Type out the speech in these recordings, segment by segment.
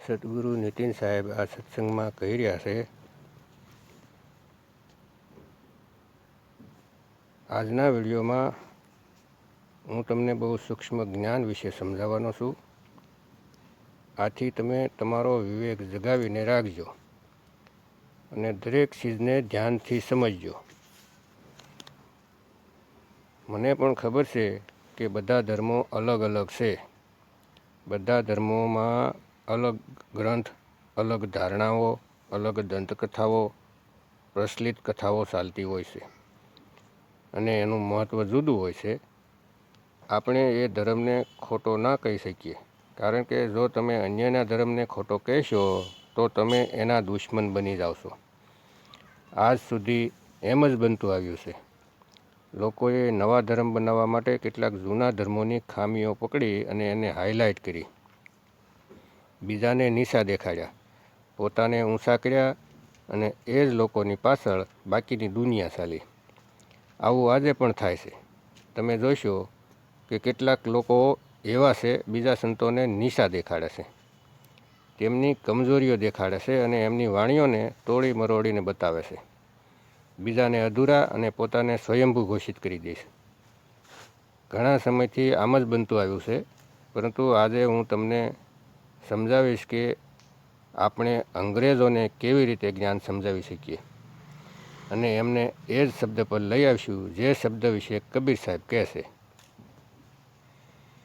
સદગુરુ નીતિન સાહેબ આ સત્સંગમાં કહી રહ્યા છે, આજના વિડીયોમાં હું તમને બહુ સૂક્ષ્મ જ્ઞાન વિશે સમજાવવાનો છું. આથી તમે તમારો વિવેક જગાવીને રાખજો અને દરેક ચીજને ધ્યાનથી સમજજો. મને પણ ખબર છે કે બધા ધર્મો અલગ અલગ છે. બધા ધર્મોમાં અલગ ગ્રંથ, અલગ ધારણાઓ, અલગ દંતકથાઓ, પ્રચલિત કથાઓ ચાલતી હોય છે. અને એનું મહત્ત્વ જુદું હોય છે. આપણે એ ધર્મને ખોટો ના કહી શકીએ. કારણ કે જો તમે અન્યના ધર્મને ખોટો કહેશો, તો તમે એના દુશ્મન બની જાવશો. આજ સુધી એમ જ બનતું આવ્યું છે. લોકોએ નવા ધર્મ બનાવવા માટે કેટલાક જૂના ધર્મોની ખામીઓ પકડી અને એને હાઇલાઇટ કરી. બીજાને નીચા દેખાડ્યા. પોતાને ઊંચા કર્યા અને એ જ લોકોની પાછળ બાકીની દુનિયા ચાલી. આવું આજે પણ થાય છે. તમે જોશો કે કેટલાક લોકો એવા છે, બીજા સંતોને નીચા દેખાડે છે. તેમની કમજોરીઓ દેખાડે છે અને એમની વાણીઓને તોડી મરોડીને બતાવે છે. બીજાને અધૂરા અને પોતાને સ્વયંભૂ ઘોષિત કરી દે છે. ઘણા સમયથી આમ જ બનતું આવ્યું છે, પરંતુ આજે હું તમને સમજાવીશ કે આપણે અંગ્રેજોને કેવી રીતે જ્ઞાન સમજાવી શકીએ? અને એમને એ જ શબ્દ પર લઈ આવીશું, જે શબ્દ વિશે કબીર સાહેબ કહેશે.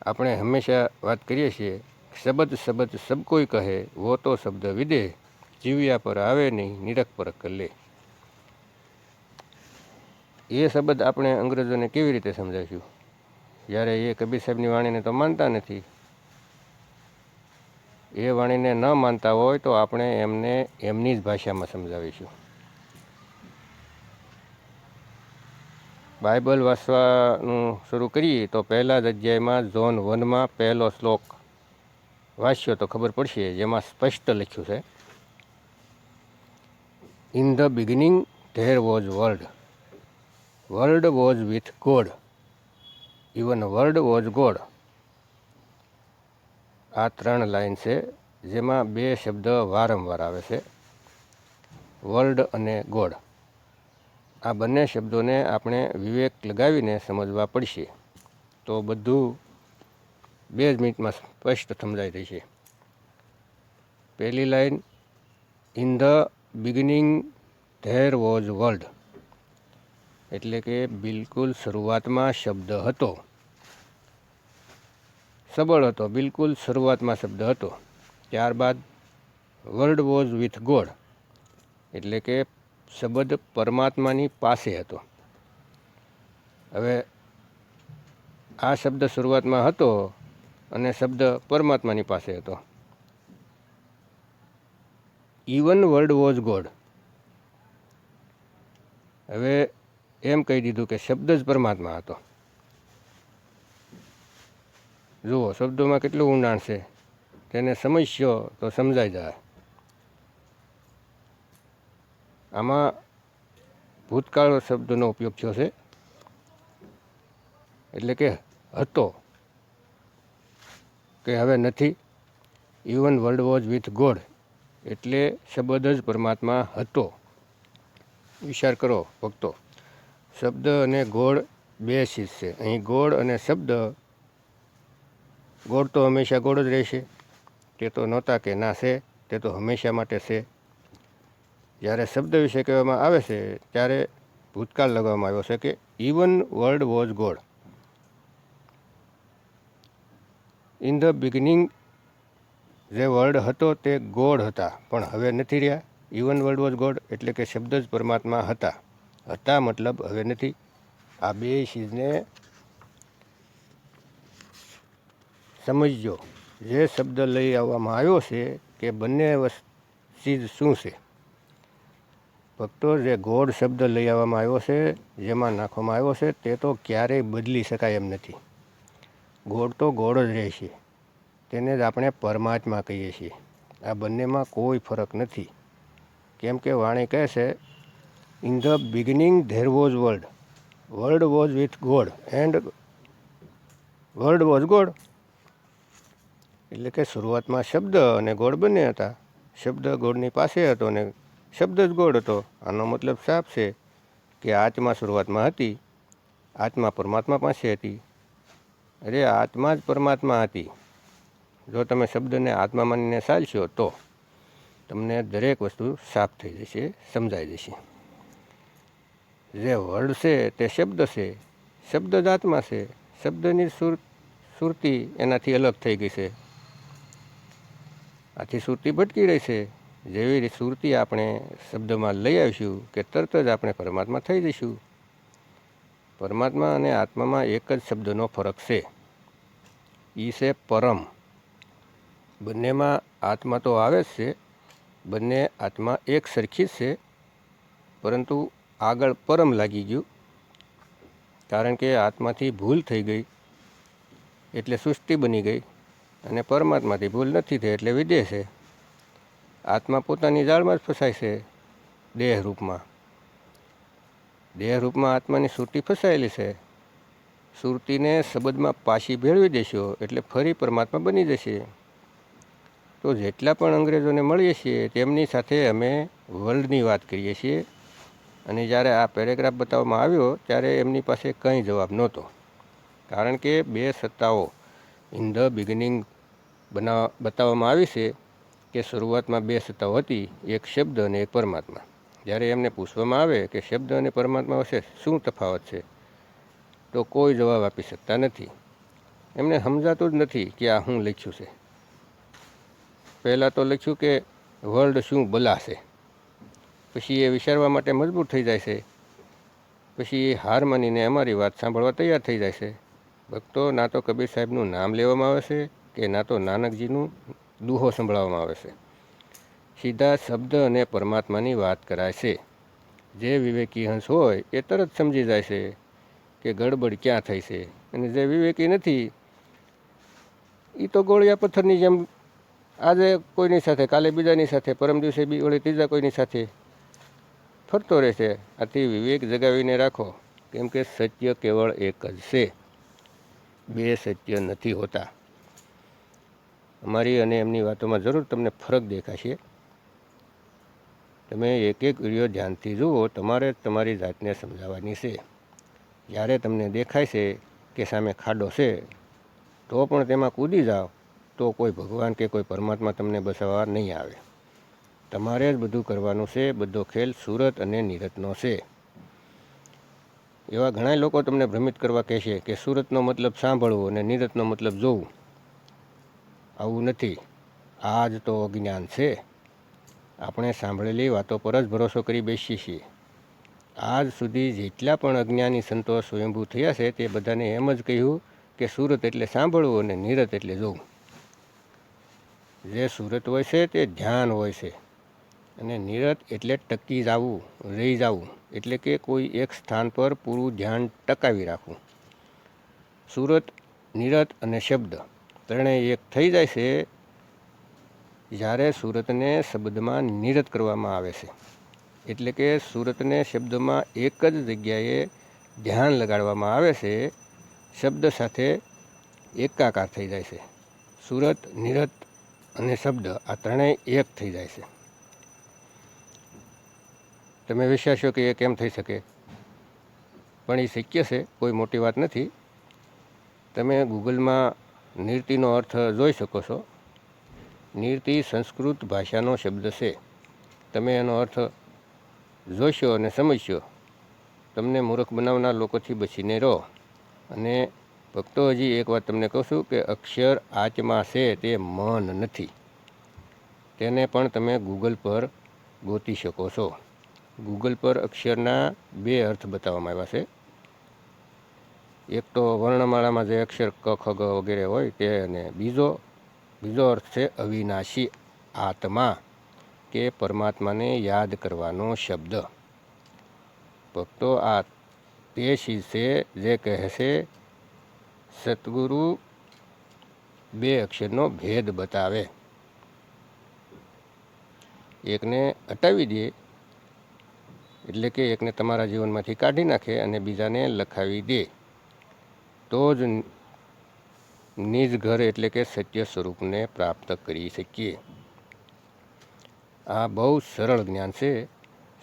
આપણે હંમેશા વાત કરીએ છીએ, શબ્દ શબ્દ, સબ કોઈ કહે, વો તો શબ્દ વિદે, જીવ્યા પર આવે નહીં, નિરખ પર લે. એ શબ્દ આપણે અંગ્રેજોને કેવી રીતે સમજાવીશું? જ્યારે એ કબીર સાહેબની વાણીને તો માનતા નથી એ વાણીને ન માનતા હોય તો આપણે એમને એમની જ ભાષામાં સમજાવીશું. બાઇબલ વાંચવાનું શરૂ કરીએ તો પહેલા જ અધ્યાયમાં ઝોન વનમાં પહેલો શ્લોક વાંચ્યો તો ખબર પડશે, જેમાં સ્પષ્ટ લખ્યું છે in the beginning there was word word was with God even word was God આ ત્રણ લાઈન છે, જેમાં બે શબ્દ વારંવાર આવે છે. વર્લ્ડ અને ગોડ. આ બંને શબ્દોને આપણે વિવેક લગાવીને સમજવા પડશે. તો બધું બે જ મિનિટમાં સ્પષ્ટ સમજાઈ રહેશે પહેલી line in the beginning there was word એટલે કે, બિલકુલ શરૂઆતમાં શબ્દ હતો. સબળ હતો, બિલકુલ શરૂઆતમાં શબ્દ હતો. ત્યારબાદ વર્લ્ડ વોઝ વિથ ગોડ, એટલે કે શબ્દ પરમાત્માની પાસે હતો. હવે આ શબ્દ શરૂઆતમાં હતો અને શબ્દ પરમાત્માની પાસે હતો. Even word was God. હવે એમ કહી દીધું કે શબ્દ જ પરમાત્મા હતો. જુઓ, શબ્દોમાં કેટલું ઊંડાણ છે. તેને સમજશો તો સમજાઈ જાય. આમાં ભૂતકાળ શબ્દનો ઉપયોગ થયો છે. એટલે કે હતો. કે હવે નથી. Even word was with God એટલે શબ્દ જ પરમાત્મા હતો. વિચાર કરો, ભક્તો. શબ્દ અને ગોળ બે ચીજ છે. અહીં ગોળ અને શબ્દ ગોળ તો હંમેશા ગોળ જ રહેશે. તે તો નહોતા કે ના છે, તે તો હંમેશા માટે છે. જ્યારે શબ્દ વિશે કહેવામાં આવે છે, ત્યારે ભૂતકાળ લગાવવામાં આવ્યો છે કે even word was God in the beginning જે વર્લ્ડ હતો, તે ગોડ હતા. પણ હવે નથી રહ્યા. ઇવન વર્લ્ડ વોઝ ગોડ એટલે કે શબ્દ જ પરમાત્મા હતા. હતા મતલબ હવે નથી. આ બે ચીજને સમજજો. જે શબ્દ લઈ આવવામાં આવ્યો છે કે બંને ચીજ શું છે? ભક્તો, જે ગોળ શબ્દ લઈ આવવામાં આવ્યો છે, જેમાં નાખવામાં આવ્યો છે, તે તો ક્યારેય બદલી શકાય એમ નથી. ગોળ તો ગોળ જ રહેશે તેને જ આપણે પરમાત્મા કહીએ છીએ. આ બંનેમાં કોઈ ફરક નથી. કેમ કે વાણી કહે છે in the beginning there was word word was with God and word was God એટલે કે શરૂઆતમાં શબ્દ અને ગોળ બંને હતા. શબ્દ ગોળની પાસે હતો અને શબ્દ જ ગોળ હતો. આનો મતલબ સાફ છે કે આત્મા શરૂઆતમાં હતી. આત્મા પરમાત્મા પાસે હતી. અરે આત્મા જ પરમાત્મા હતી. જો તમે શબ્દને આત્મા માનીને ચાલશો તો તમને દરેક વસ્તુ સાફ થઈ જશે, સમજાઈ જશે. જે વર્ડ છે તે શબ્દ છે, શબ્દ જ આત્મા છે. શબ્દની સુર, સુરતી એનાથી અલગ થઈ ગઈ છે. આથી સુરતી ભટકી રહી છે. જેવી રીતે સુરતી આપણે શબ્દમાં લઈ આવીશું કે તરત જ આપણે પરમાત્મા થઈ જઈશું. પરમાત્મા અને આત્મામાં એક જ શબ્દનો ફરક છે. એ છે પરમ. બંનેમાં આત્મા તો આવે જ છે. બંને આત્મા એક સરખી જ છે. પરંતુ આગળ પરમ લાગી ગયું. કારણ કે આત્માથી ભૂલ થઈ ગઈ. એટલે સૃષ્ટિ બની ગઈ. અને પરમાત્માથી ભૂલ નથી થઈ એટલે વિદેહ છે. આત્મા પોતાની જાળમાં જ ફસાય છે દેહ રૂપમાં દેહ રૂપમાં આત્માની સુરતી ફસાયેલી છે. સુરતીને શબ્દમાં પાછી ભેળવી દેશો એટલે ફરી પરમાત્મા બની જશે. તો જેટલા પણ અંગ્રેજોને મળીએ છીએ તેમની સાથે અમે વર્લ્ડની વાત કરીએ છીએ. અને જ્યારે આ પેરેગ્રાફ બતાવવામાં આવ્યો ત્યારે એમની પાસે કંઈ જવાબ નહોતો. કારણ કે બે સત્તાઓ ઇન ધ બિગિનિંગ બનાવ બતાવવામાં આવી છે કે શરૂઆતમાં બે સત્તાઓ હતી, એક શબ્દ અને એક પરમાત્મા. જ્યારે એમને પૂછવામાં આવે કે શબ્દ અને પરમાત્મા વચ્ચે શું તફાવત છે, તો કોઈ જવાબ આપી શકતા નથી. એમને સમજાતું જ નથી કે આ શું લખ્યું છે. પહેલાં તો લખ્યું કે, વર્લ્ડ શું બલાશે પછી એ વિચારવા માટે મજબૂર થઈ જાય છે. પછી એ હાર માનીને અમારી વાત સાંભળવા તૈયાર થઈ જાય છે. ભક્તો, ના તો કબીર સાહેબનું નામ લેવામાં આવે છે કે ના તો નાનકજીનું દુહો સંભળાવવામાં આવે છે. સીધા શબ્દ અને પરમાત્માની વાત કરાય છે. જે વિવેકી હંસ હોય એ તરત સમજી જાય છે કે ગડબડ ક્યાં થઈ છે. અને જે વિવેકી નથી એ તો ગોળિયા પથ્થરની જેમ આજે કોઈની સાથે, કાલે બીજાની સાથે, પરમ દિવસે બી ઓળે ત્રીજા કોઈની સાથે ફરતો રહેશે આથી વિવેક જગાવીને રાખો, કેમ કે સત્ય કેવળ એક જ છે. બે સત્ય નથી હોતા. અમારી અને એમની વાતોમાં જરૂર તમને ફરક દેખાશે. તમે એક એક વીડિયો ધ્યાનથી જુઓ, તમારે તમારી જાતને સમજાવવાની છે. જ્યારે તમને દેખાય છે કે સામે ખાડો છે, તો પણ તેમાં કૂદી જાઓ, તો કોઈ ભગવાન કે કોઈ પરમાત્મા તમને બસાવવા નહીં આવે. તમારે જ બધું કરવાનું છે, બધો ખેલ સુરત અને નીરતનો છે. એવા ઘણા લોકો તમને ભ્રમિત કરવા કહેશે કે સુરતનો મતલબ સાંભળવું અને નીરતનો મતલબ જોવું. આવું નથી. આ જ તો અજ્ઞાન છે. આપણે સાંભળેલી વાતો પર જ ભરોસો કરી બેસીએ છીએ. આજ સુધી જેટલા પણ અજ્ઞાની સંતો સ્વયંભૂ થયા છે તે બધાને એમ જ કહ્યું કે સુરત એટલે સાંભળવું અને નીરત એટલે જોવું. જે સુરત હોય છે તે ધ્યાન હોય છે. અને નિરત એટલે ટકી જવું, રહી જવું, એટલે કે કોઈ એક સ્થાન પર પૂરું ધ્યાન ટકાવી રાખવું. સુરત, નિરત અને શબ્દ. ત્રણેય એક થઈ જાય છે, જ્યારે સુરતને શબ્દમાં નિરત કરવામાં આવે છે. એટલે કે સુરતને શબ્દમાં એક જ જગ્યાએ ધ્યાન લગાડવામાં આવે છે, શબ્દ સાથે એકાકાર થઈ જાય છે. સુરત, નિરત અને શબ્દ આ ત્રણેય એક થઈ જાય છે. તમે વિચારશો કે એ કેમ થઈ શકે? પણ એ શક્ય છે, કોઈ મોટી વાત નથી. તમે ગૂગલમાં નીરતીનો અર્થ જોઈ શકો છો. નીરતી સંસ્કૃત ભાષાનો શબ્દ છે. તમે એનો અર્થ જોશો અને સમજશો. તમને મૂર્ખ બનાવનાર લોકોથી બચીને રહો. અને ભક્તો, હજી એક વાત તમને કહું છું કે અક્ષર આચમાં છે તે મન નથી. તેને પણ તમે ગૂગલ પર ગોતી શકો છો. ગૂગલ પર અક્ષરના બે અર્થ બતાવવામાં આવ્યા છે. એક તો વર્ણમાળામાં જે અક્ષર ક, ખ, ગ વગેરે હોય તે અને બીજો બીજો અર્થ છે અવિનાશી આત્મા, કે પરમાત્માને યાદ કરવાનો શબ્દ. ભક્તો, આ તે શી છે જે કહે છે સદગુરુ બે અક્ષરનો ભેદ બતાવે. એકને હટાવી દે, એટલે કે એકને તમારા જીવનમાંથી કાઢી નાખે અને બીજાને લખાવી દે. તો જ નિજ ઘર એટલે કે સત્ય સ્વરૂપને પ્રાપ્ત કરી શકીએ. આ બહુ સરળ જ્ઞાન છે.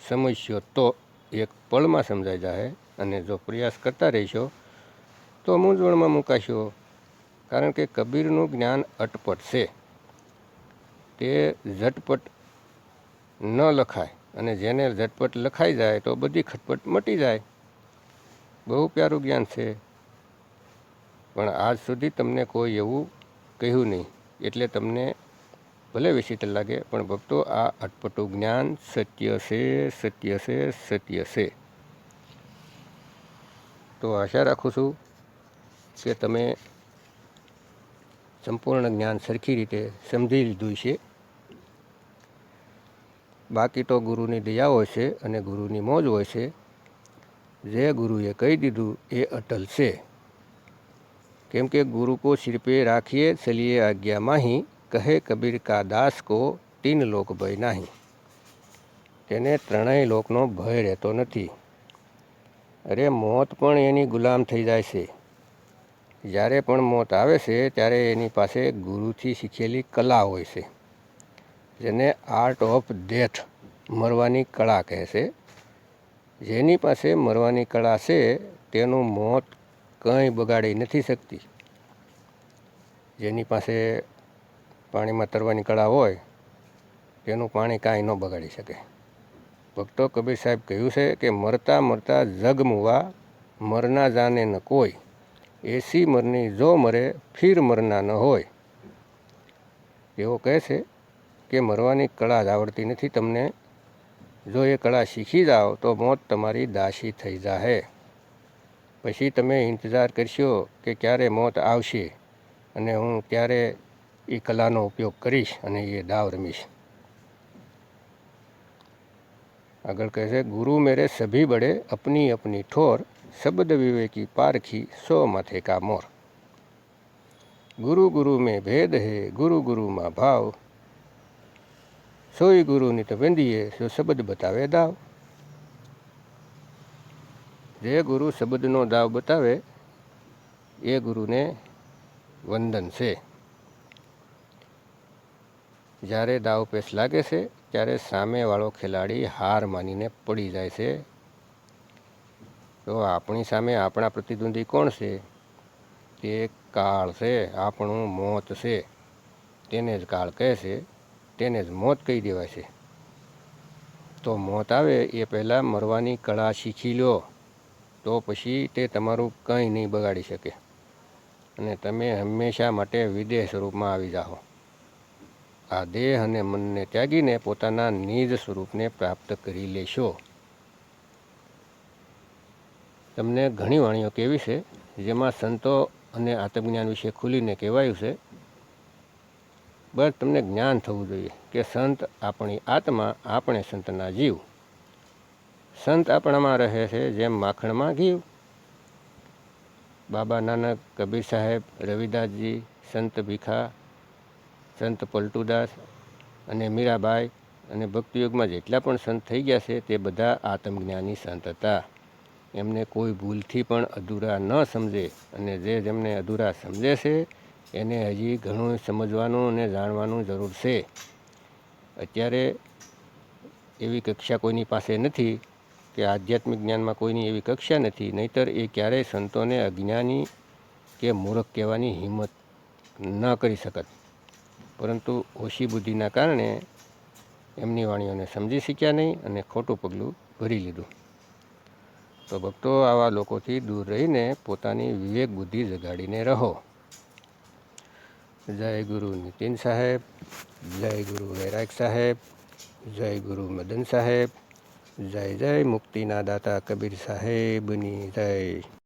સમજશો તો એક પળમાં સમજાઈ જાય અને જો પ્રયાસ કરતા રહેશો, તો મૂંઝવણમાં મુકાશો. કારણ કે કબીરનું જ્ઞાન અટપટ છે. તે ઝટપટ ન લખાય અને જેને ઝટપટ લખાઈ જાય તો બધી ખટપટ મટી જાય. બહુ પ્યારું જ્ઞાન છે. પણ આજ સુધી તમને કોઈ એવું કહ્યું નહીં. એટલે તમને ભલે વિચિત્ર લાગે, પણ ભક્તો, આ અટપટું જ્ઞાન સત્ય છે સત્ય છે સત્ય છે. તો આશા રાખું છું કે તમે સંપૂર્ણ જ્ઞાન સરખી રીતે સમજી લીધું છે. બાકી તો ગુરુની દયા હોય છે અને ગુરુની મોજ હોય છે. જે ગુરુએ કહી દીધું એ અટલ છે. કેમ કે ગુરુ કો સિર पे ચલીએ આજ્ઞામાંહી, કહે કબીર કા દાસ કો તીન લોક ભય નહીં. તેને ત્રણેય લોકનો ભય રહેતો નથી. અરે મોત પણ એની ગુલામ થઈ જાય છે. જ્યારે પણ મોત આવે છે, ત્યારે એની પાસે ગુરુથી શીખેલી કલા હોય છે, જેને આર્ટ ઓફ ડેથ મરવાની કળા કહે છે. જેની પાસે મરવાની કળા છે, તેનું મોત કંઈ બગાડી નથી શકતી. જેની પાસે પાણીમાં તરવાની કળા હોય, તેનું પાણી કાંઈ ન બગાડી શકે. ભક્તો કબીર સાહેબ કહ્યું છે કે મરતા મરતા જગમુવા મરના જાને ન કોઈ. એસી મરની જો મરે, ફીર મરના ન હોય. એવો કહે છે કે મરવાની કળા જ આવડતી નથી તમને. જો એ કળા શીખી જાઓ તો મોત તમારી દાસી થઈ જાહે. પછી તમે ઇંતજાર કરશો કે ક્યારે મોત આવશે અને હું ક્યારે એ કલાનો ઉપયોગ કરીશ અને એ દાવ રમીશ. આગળ કહે છે, ગુરુ મેરે સભી બડે અપની અપની ઠોર, શબ્દ વિવેકી પારખી સો માથે કા મોર. ગુરુ ગુરુ મેં ભેદ હે, ગુરુ ગુરુમાં ભાવ. સોય ગુરુની તો વેંદીએ સો શબ્દ બતાવે દાવ. જે ગુરુ શબ્દનો દાવ બતાવે, એ ગુરુને વંદન છે. જ્યારે દાવ પેશ લાગે છે, ત્યારે સામેવાળો ખેલાડી હાર માનીને પડી જાય છે. તો આપણી સામે આપણા પ્રતિદ્વંદી કોણ છે? તે કાળ છે, આપણું મોત છે. તેને જ કાળ કહે છે, તેને જ મોત કહી દેવાય છે. તો મોત આવે એ પહેલાં મરવાની કળા શીખી લો. તો પછી તે તમારું કંઈ નહીં બગાડી શકે. અને તમે હંમેશા માટે વિદેહ સ્વરૂપમાં આવી જાઓ. આ દેહ અને મનને ત્યાગીને પોતાના નિજ સ્વરૂપને પ્રાપ્ત કરી લેશો. તમને ઘણી વાણીઓ કેવી છે, જેમાં સંતો અને આત્મજ્ઞાન વિશે ખુલીને કહેવાયું છે. બસ તમને જ્ઞાન થવું જોઈએ કે સંત આપણી આત્મા, આપણે સંતના જીવ. સંત આપણામાં રહે છે, જેમ માખણમાં ઘી. બાબા નાનક, કબીર સાહેબ, રવિદાસજી, સંત ભીખા, સંત પલટુદાસ અને મીરાબાઈ અને ભક્તિયુગમાં જેટલા પણ સંત થઈ ગયા છે, તે બધા આત્મજ્ઞાની સંત હતા. એમને કોઈ ભૂલથી પણ અધૂરા ન સમજે અને જે જેમને અધૂરા સમજે છે, એને હજી ઘણું સમજવાનું અને જાણવાનું જરૂર છે. અત્યારે એવી કક્ષા કોઈની પાસે નથી કે આધ્યાત્મિક જ્ઞાનમાં કોઈની એવી કક્ષા નથી, નહીતર એ ક્યારેય સંતોને અજ્ઞાની કે મૂર્ખ કહેવાની હિંમત ન કરી શકત. પરંતુ ઓછી બુદ્ધિના કારણે એમની વાણીઓને સમજી શક્યા નહીં અને ખોટું પગલું ભરી લીધું. તો ભક્તો, આવા લોકોથી દૂર રહીને પોતાની વિવેક બુદ્ધિ જગાડીને રહો. જય ગુરુ નીતિન સાહેબ, જય ગુરુ વૈરાગ સાહેબ, જય ગુરુ મદન સાહેબ જય જય મુક્તિના દાતા કબીર સાહેબની જય.